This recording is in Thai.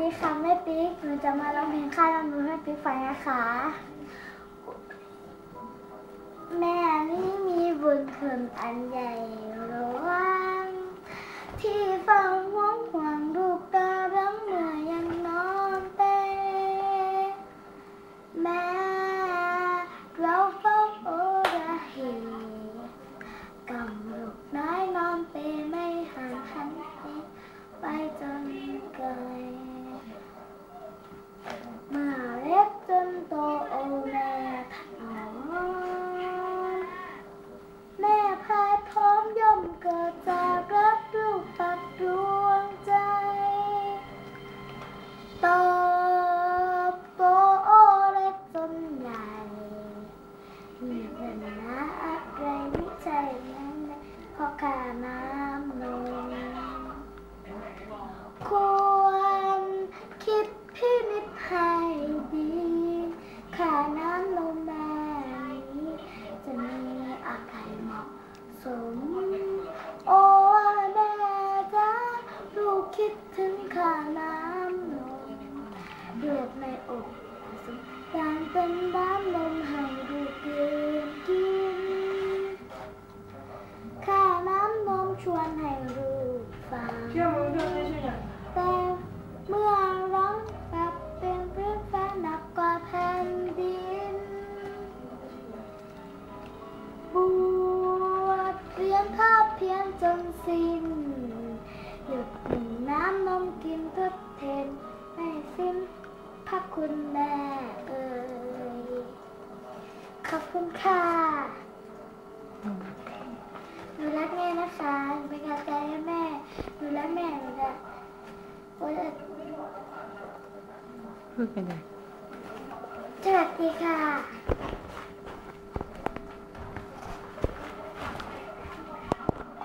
ดีค่ะแม่ปิ๊ก หนูจะมาร้องเพลงค่ายน้ำนูให้ปิ๊กฟังนะคะ แม่นี่มีบุญคุณอันใหญ่หลวงที่เฝ้าห่วงห่วงลูกตารังเมื่อยังนอนเปแม่เราเฝ้าโอระเหกำลูกน้อยนอนเปไม่ห่างหันไปไปจนไกล เพราน้ำนมควรคิดพินิจให้ดีค่าน้ำนมแม่นี้จะมีอะไรเหมาะสม โอ้แม่จ้าลูกคิดถึงค่าน้ำนมลูกในอกสุขการเป็นน้ำนมให้ลู เพียงจนสิ้น หยุดหนึ่งน้ำนมกินทดแทนไม่สิ้นพระคุณแม่เอ่ยขอบคุณค่ะหนูรักแม่นะคะหนูเป็นกำลังใจให้แม่หนูรักแม่หนูจะโอ้ยพูดไปเลยสวัสดีค่ะ